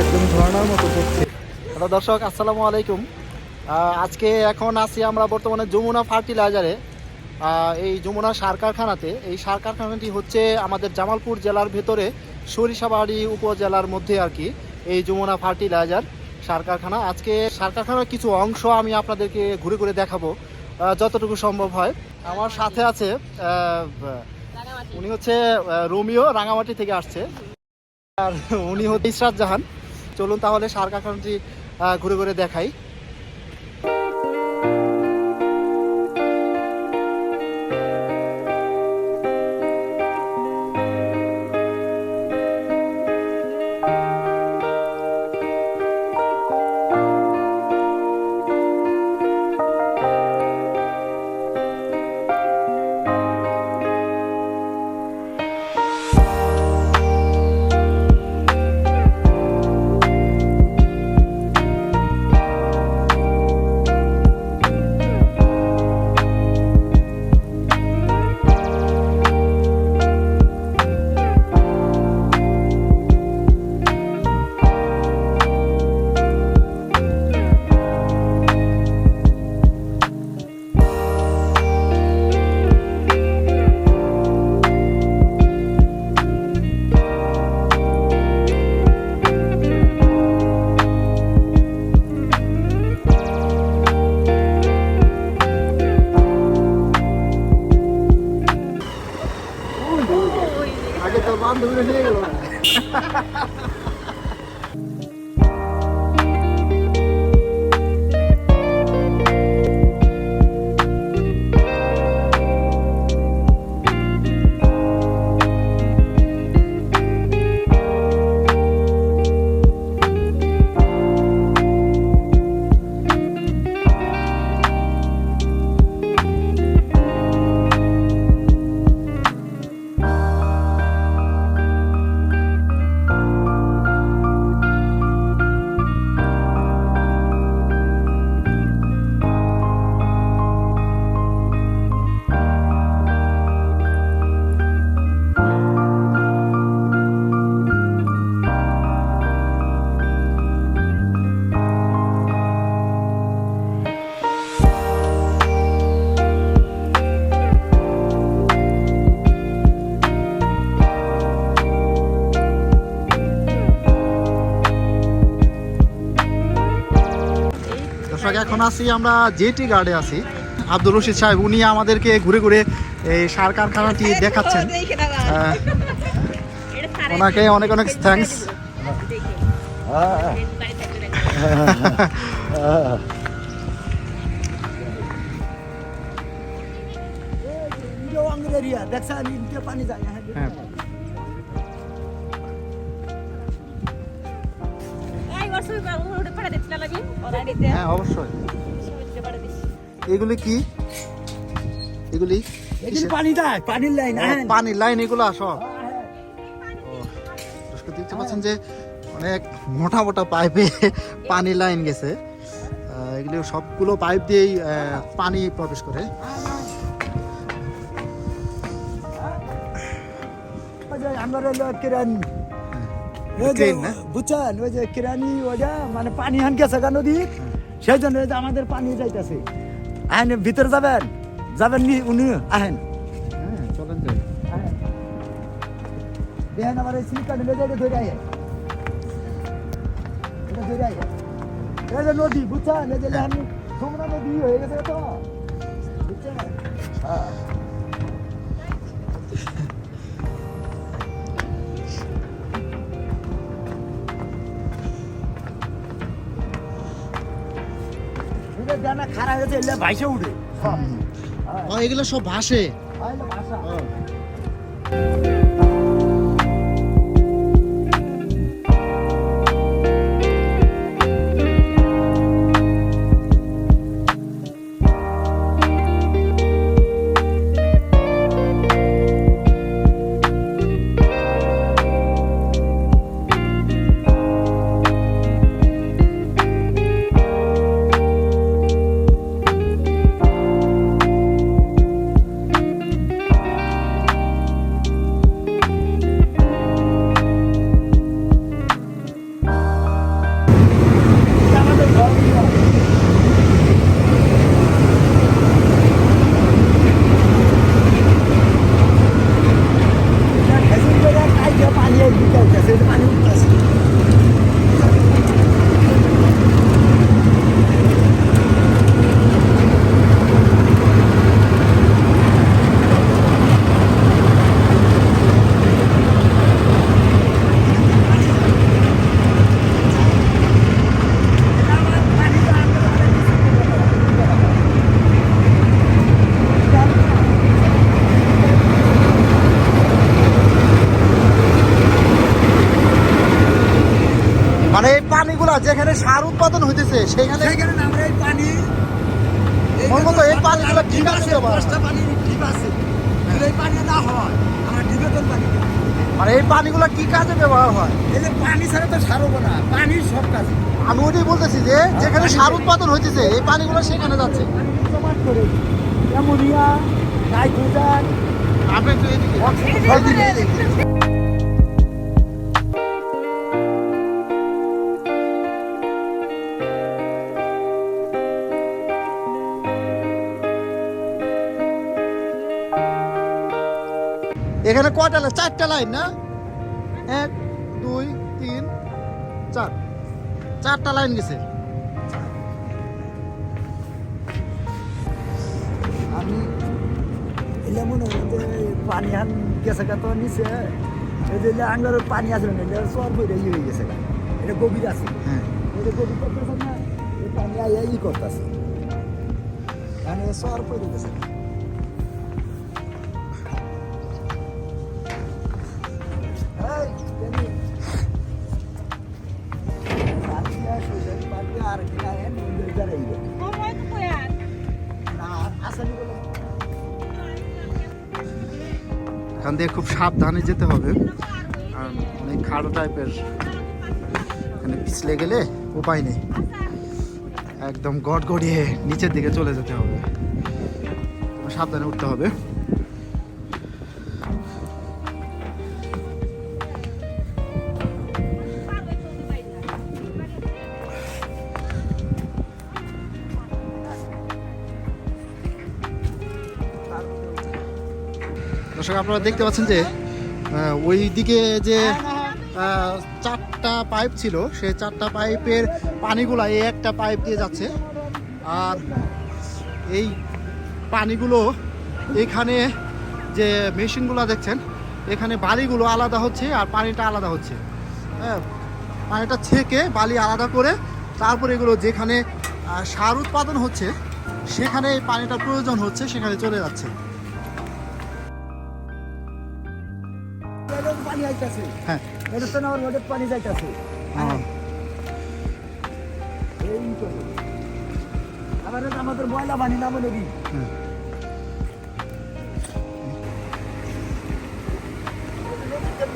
একদম ঝর্ণার হ্যালো দর্শক, আসসালামু আলাইকুম। আজকে এখন আছি আমরা বর্তমানে যমুনা ফার্টিলাইজারে। এই যমুনা সার কারখানাতে। এই সার কারখানাটি হচ্ছে আমাদের জামালপুর জেলার ভেতরে, সরিষাবাড়ি উপজেলার মধ্যে আর কি, এই যমুনা ফার্টিলাইজার সার কারখানা। আজকে সার কারখানার কিছু অংশ আমি আপনাদেরকে ঘুরে ঘুরে দেখাবো। যতটুকু সম্ভব হয়। আমার সাথে আছে উনি হচ্ছে রোমিও রাঙামাটি থেকে আসছে। আর উনি হচ্ছে ইসরাত জাহান। চলুন তাহলে সার কাকানটি ঘুরে ঘুরে দেখাই। এখন আছি আমরা জেটি গার্ডে আছি। আব্দুল রশিদ সাহেব উনি আমাদেরকে ঘুরে ঘুরে এই সার কারখানাটি দেখাচ্ছেন। আহ, ওনাকে অনেক অনেক থ্যাঙ্কস ইন্ডিয়া হ্যাঁ হ্যাঁ হ্যাঁ অবশ্যই এগুলি কি এগুলি এখানে পানি যায় পানির লাইন হ্যাঁ পানির লাইন এগুলো সব দর্শক দেখতে পাচ্ছেন যে অনেক মোটা মোটা পাইপে পানি লাইন গেছে এগুলো সবগুলো পাইপ দিয়েই পানি প্রবেশ করে আমরা ক্রেন না? বুঝছেন ওই যে কিরানি ওইটা মানে পানি হান গেছে গা নদী সেই জন্য আমাদের পানি যাইতেছে। আহেন ভিতরে যাবেন? যাবেন নি উনি আহেন। হ্যাঁ চলেন দেখেন আমার এই স্লিপ কাটে এটা ধরে আয় এটা ধরে আয় এই যে নদী বুঝছেন? এই যে লেহান তোমরা নদী হয়ে গেছে তো। বুঝছেন? হ্যাঁ। জানা খারাপ হয়েছে এলে ভাইসে উঠে। ও এগুলো সব ভাসে? হ্যাঁ, যেখানে সার উৎপাদন হইতেছে সেখানে সেখানে আমরা এই পানি আমার মতো এই পানিগুলো ঠিক আছে পানি ঠিক আছে। এই পানি না হয় আমরা ডিবেতন পানি খাই। মানে এই পানিগুলো কি কাজে ব্যবহার হয়? এই যে পানি ছাড়া তো সারবো না পানি সব কাজে। আমি ওটাই বলতেছি যে যেখানে সার উৎপাদন হইতেছে এই পানিগুলো সেখানে যাচ্ছে। Ammonia nitrogen. আপনি এখানে কয়টা লাইন? চারটা লাইন না? এক দুই তিন চার। চারটা লাইন গেছে। আমি এলে মনে হয় পানি হান গেছে তো নিচে। এই যে আঙ্গার পানি আছে না এটা সব ইয়ে হয়ে গেছে। এটা গভীর আছে। হ্যাঁ। এটা গভীর করতেছে না পানি আইয়া ই করতেছে। মানে সর পড়ে গেছে এখান দিয়ে খুব সাবধানে যেতে হবে। আর অনেক খাড়ো টাইপের এখানে পিছলে গেলে উপায় নেই। একদম গড় গড়িয়ে নিচের দিকে চলে যেতে হবে। সাবধানে উঠতে হবে। দর্শক, আপনারা দেখতে পাচ্ছেন যে ওই দিকে যে চারটা পাইপ ছিল, সেই চারটা পাইপের পানিগুলো এই একটা পাইপ দিয়ে যাচ্ছে। আর এই পানিগুলো এখানে যে মেশিনগুলো দেখছেন, এখানে বালিগুলো আলাদা হচ্ছে আর পানিটা আলাদা হচ্ছে। হ্যাঁ পানিটা ছেঁকে বালি আলাদা করে তারপরে এগুলো যেখানে সার উৎপাদন হচ্ছে, সেখানে এই পানিটা প্রয়োজন হচ্ছে, সেখানে চলে যাচ্ছে। আইতাছে হ্যাঁ। এটা তো আমার রোডে পানি যাইতাছে। হ্যাঁ। আবার আমাদের ময়লা পানি না বলে দিই হুম।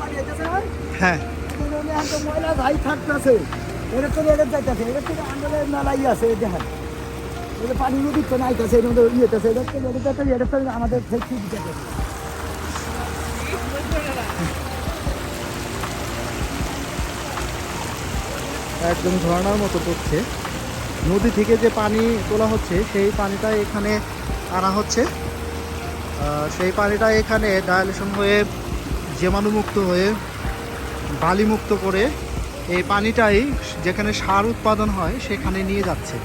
পানি আইতাছে না হ্যাঁ। ময়লা যাই থাকতেছে এটা তো এটা যাইতাছে এটা তো আন্দোলন নালাই আছে দেখেন এটা পানি নদী তো নাইতাছে এর ইয়েতেছে এটা তো আমাদের একদম ঝর্ণার মতো পড়ছে। নদী থেকে যে পানি তোলা হচ্ছে, সেই পানিটা এখানে আনা হচ্ছে। সেই পানিটা এখানে ডায়ালেশন হয়ে জীবাণুমুক্ত হয়ে বালিমুক্ত করে এই পানিটাই যেখানে সার উৎপাদন হয়, সেখানে নিয়ে যাচ্ছে।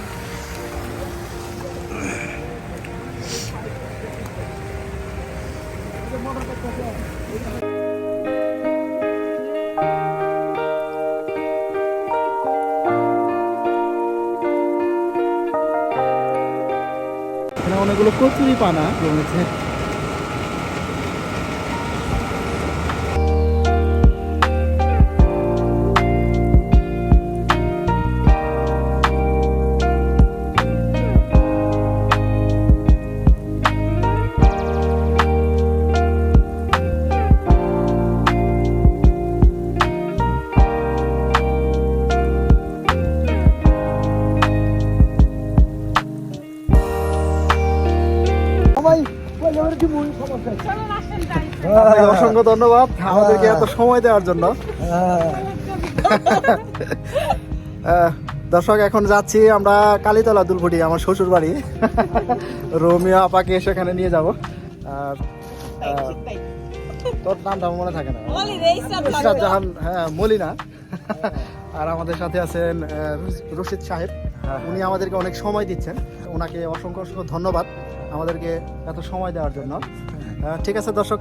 এখানে 포트리바나 그런 것 অসংখ্য ধন্যবাদ আমাদেরকে এত সময় দেওয়ার জন্য। হ্যাঁ দর্শক এখন যাচ্ছি আমরা কালীতলা দুলফুটি আমার শ্বশুর বাড়ি রোমিও আপাকে সেখানে নিয়ে যাব। আর তোর নামটা মনে থাকে না। ইসরাত জাহান হ্যাঁ মলিনা আর আমাদের সাথে আছেন রশিদ সাহেব। উনি আমাদেরকে অনেক সময় দিচ্ছেন। ওনাকে অসংখ্য অসংখ্য ধন্যবাদ আমাদেরকে এত সময় দেওয়ার জন্য। ঠিক আছে দর্শক